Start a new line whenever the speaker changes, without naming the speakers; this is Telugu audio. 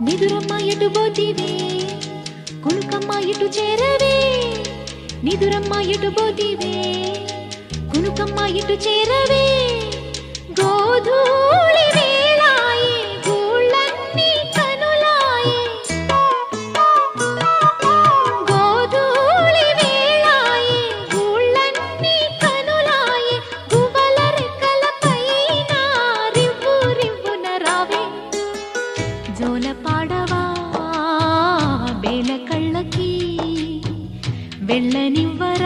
నిదురమ్మ ఎటు బోతివే కునుకమ్మ ఎటు చేరవే. నిదురమ్మ ఎటు బోతివే కునుకమ్మ ఎటు చేరవే. ಜೋಲ ಪಾಡವಾ ಬೇಳ ಕಳ್ಳಕಿ ಬೆಳ್ಳ ನಿವ್ವರ